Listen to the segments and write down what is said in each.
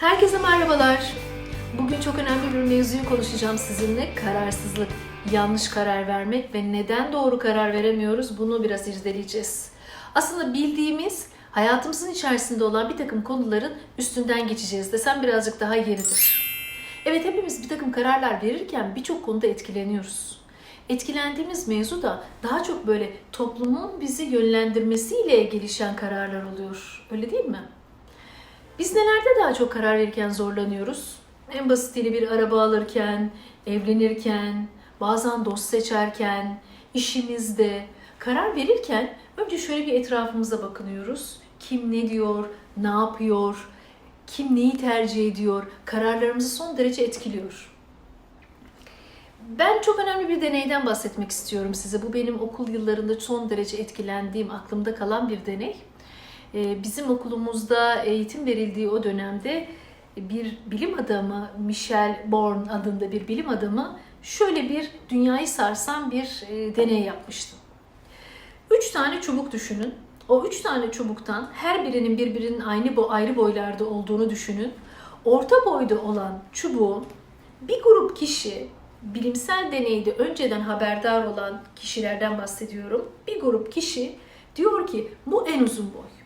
Herkese merhabalar. Bugün çok önemli bir mevzuyu konuşacağım sizinle. Kararsızlık, yanlış karar vermek ve neden doğru karar veremiyoruz bunu biraz irdeleyeceğiz. Aslında bildiğimiz, hayatımızın içerisinde olan bir takım konuların üstünden geçeceğiz desem birazcık daha yeridir. Evet hepimiz bir takım kararlar verirken birçok konuda etkileniyoruz. Etkilendiğimiz mevzu da daha çok böyle toplumun bizi yönlendirmesiyle gelişen kararlar oluyor. Öyle değil mi? Biz nelerde daha çok karar verirken zorlanıyoruz? En basitiyle bir araba alırken, evlenirken, bazen dost seçerken, işimizde karar verirken önce şöyle bir etrafımıza bakınıyoruz. Kim ne diyor, ne yapıyor, kim neyi tercih ediyor, kararlarımızı son derece etkiliyor. Ben çok önemli bir deneyden bahsetmek istiyorum size. Bu benim okul yıllarında son derece etkilendiğim, aklımda kalan bir deney. Ee, Bizim okulumuzda eğitim verildiği o dönemde bir bilim adamı, Michel Born adında bir bilim adamı şöyle bir dünyayı sarsan bir e, deney yapmıştı. Üç tane çubuk düşünün. O üç tane çubuktan her birinin birbirinin aynı bo ayrı boylarda olduğunu düşünün. Orta boyda olan çubuğun bir grup kişi bilimsel deneyde önceden haberdar olan kişilerden bahsediyorum. Bir grup kişi diyor ki bu en uzun boy.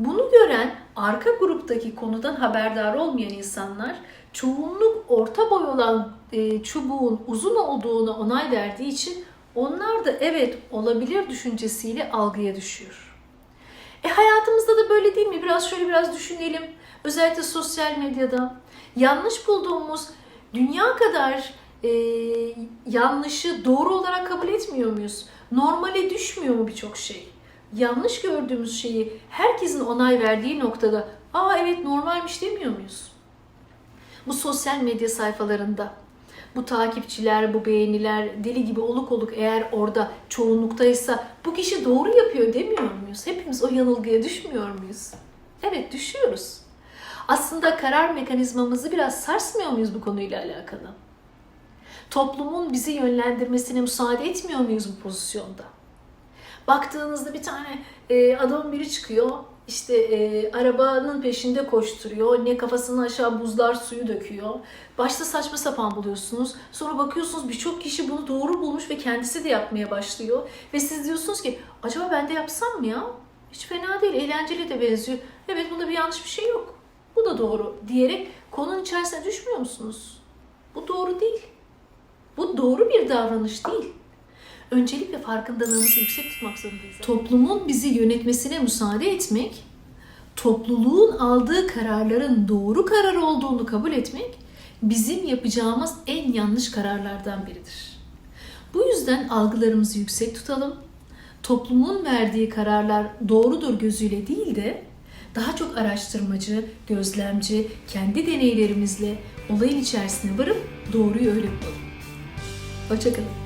Bunu gören arka gruptaki konudan haberdar olmayan insanlar çoğunluk orta boy olan e, çubuğun uzun olduğuna onay verdiği için onlar da evet olabilir düşüncesiyle algıya düşüyor. E hayatımızda da böyle değil mi? Biraz şöyle biraz düşünelim. Özellikle sosyal medyada yanlış bulduğumuz dünya kadar e, yanlışı doğru olarak kabul etmiyor muyuz? Normale düşmüyor mu birçok şey? Yanlış gördüğümüz şeyi herkesin onay verdiği noktada aa evet normalmiş demiyor muyuz? Bu sosyal medya sayfalarında bu takipçiler, bu beğeniler deli gibi oluk oluk eğer orada çoğunluktaysa bu kişi doğru yapıyor demiyor muyuz? Hepimiz o yanılgıya düşmüyor muyuz? Evet düşüyoruz. Aslında karar mekanizmamızı biraz sarsmıyor muyuz bu konuyla alakalı? Toplumun bizi yönlendirmesine müsaade etmiyor muyuz bu pozisyonda? Baktığınızda bir tane e, adamın biri çıkıyor, işte e, arabanın peşinde koşturuyor, ne kafasına aşağı buzlar suyu döküyor. Başta saçma sapan buluyorsunuz. Sonra bakıyorsunuz birçok kişi bunu doğru bulmuş ve kendisi de yapmaya başlıyor. Ve siz diyorsunuz ki acaba ben de yapsam mı ya? Hiç fena değil, eğlenceli de benziyor. Evet bunda bir yanlış bir şey yok. Bu da doğru diyerek konunun içerisine düşmüyor musunuz? Bu doğru değil. Bu doğru bir davranış değil. Öncelikle farkındalığımızı yüksek tutmak zorundayız. Toplumun bizi yönetmesine müsaade etmek, topluluğun aldığı kararların doğru karar olduğunu kabul etmek bizim yapacağımız en yanlış kararlardan biridir. Bu yüzden algılarımızı yüksek tutalım. Toplumun verdiği kararlar doğrudur gözüyle değil de daha çok araştırmacı, gözlemci, kendi deneylerimizle olayın içerisine varıp doğruyu öyle bulalım. Hoşçakalın.